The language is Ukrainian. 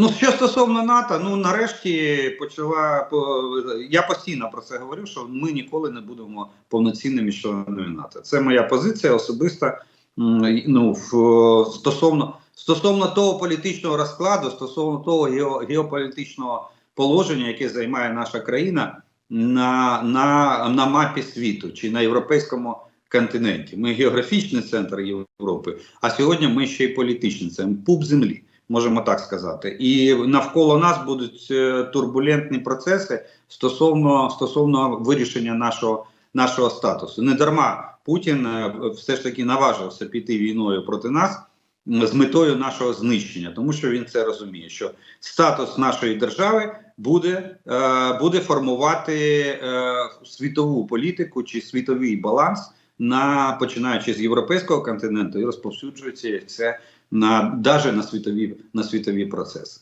Ну, що стосовно НАТО, ну нарешті почала по- я постійно про це говорю, що ми ніколи не будемо повноцінними членами НАТО. Це моя позиція особиста. Ну, в, стосовно стосовно того політичного розкладу, стосовно того гео, геополітичного положення, яке займає наша країна на, на, на мапі світу чи на європейському континенті. Ми географічний центр Європи, а сьогодні ми ще й політичний центр, пуп землі можемо так сказати. І навколо нас будуть е, турбулентні процеси стосовно стосовно вирішення нашого нашого статусу. Не дарма Путін е, все ж таки наважився піти війною проти нас з метою нашого знищення, тому що він це розуміє, що статус нашої держави буде, е, буде формувати світову політику чи світовий баланс. На починаючи з європейського континенту і розповсюджується це на даже на світові на світові процеси.